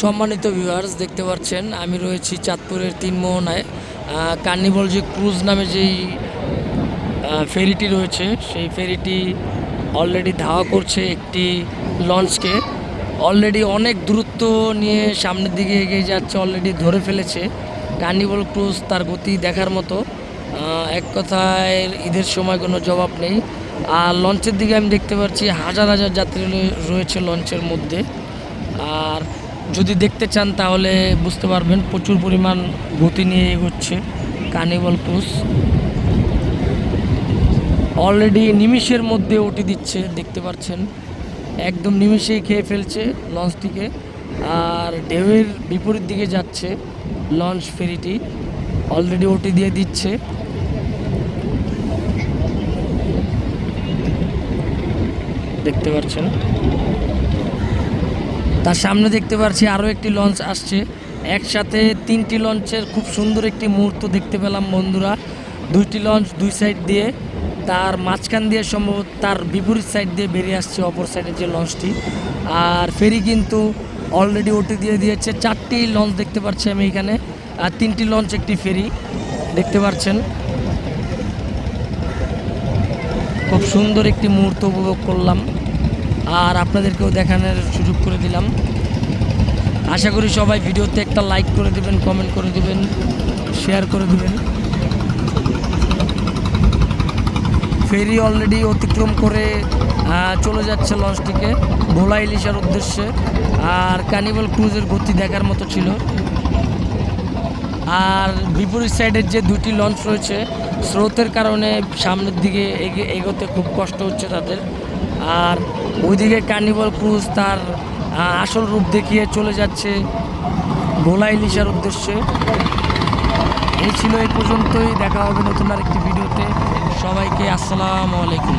সম্মানিত ভিউয়ার্স দেখতে পাচ্ছেন, আমি রয়েছি চাঁদপুরের তিন মোহনায়। কার্নিভল যে ক্রুজ নামে যেই ফেরিটি রয়েছে, সেই ফেরিটি অলরেডি ধাওয়া করছে একটি লঞ্চকে অলরেডি অনেক দূরত্ব নিয়ে সামনের দিকে এগিয়ে যাচ্ছে অলরেডি ধরে ফেলেছে। কার্নিভল ক্রুজ তার গতি দেখার মতো। এক কথায় ঈদের সময় কোনো জবাব নেই। আর লঞ্চের দিকে আমি দেখতে পাচ্ছি হাজার হাজার যাত্রী রয়েছে লঞ্চের মধ্যে। আর যদি দেখতে চান তাহলে বুঝতে পারবেন প্রচুর পরিমাণ গতি নিয়ে এগোচ্ছে কার্নিভাল ক্রুজ অলরেডি নিমিষের মধ্যে ওটি দিচ্ছে, দেখতে পাচ্ছেন। একদম নিমিষেই খেয়ে ফেলছে লঞ্চটিকে। আর ঢেউয়ের বিপরীত দিকে যাচ্ছে লঞ্চ ফেরিটি। অলরেডি ওটি দিয়ে দিচ্ছে। দেখতে পাচ্ছেন। তার সামনে দেখতে পাচ্ছি আরও একটি লঞ্চ আসছে। একসাথে তিনটি লঞ্চের খুব সুন্দর একটি মুহূর্ত দেখতে পেলাম বন্ধুরা। দুইটি লঞ্চ দুই সাইড দিয়ে, তার মাঝখান দিয়ে সম্ভবত তার বিপরীত সাইড দিয়ে বেরিয়ে আসছে অপর সাইডের যে লঞ্চটি আর ফেরি কিন্তু অলরেডি ওটি দিয়ে দিয়েছে। চারটি লঞ্চ দেখতে পাচ্ছি আমি এখানে। আর তিনটি লঞ্চ একটি ফেরি, দেখতে পাচ্ছেন। খুব সুন্দর একটি মুহূর্ত উপভোগ করলাম। আর আপনাদেরকেও দেখানোর সুযোগ করে দিলাম। আশা করি সবাই ভিডিওতে একটা লাইক করে দেবেন কমেন্ট করে দেবেন শেয়ার করে দেবেন। ফেরি অলরেডি অতিক্রম করে চলে যাচ্ছে লঞ্চটিকে ভোলা ইলিশার উদ্দেশ্যে। আর কানিভাল ক্রুজের গতি দেখার মতো ছিল। আর বিপরীত সাইডের যে দুটি লঞ্চ রয়েছে, স্রোতের কারণে সামনের দিকে এগে- এগোতে খুব কষ্ট হচ্ছে তাদের। আর ওইদিকে কার্নিভাল ক্রুজ তার আসল রূপ দেখিয়ে চলে যাচ্ছে ভোলা ইলিশার উদ্দেশ্যে। এই ছিল এই পর্যন্তই, দেখা হবে নতুন আরেকটি ভিডিওতে। সবাইকে আসসালামু আলাইকুম।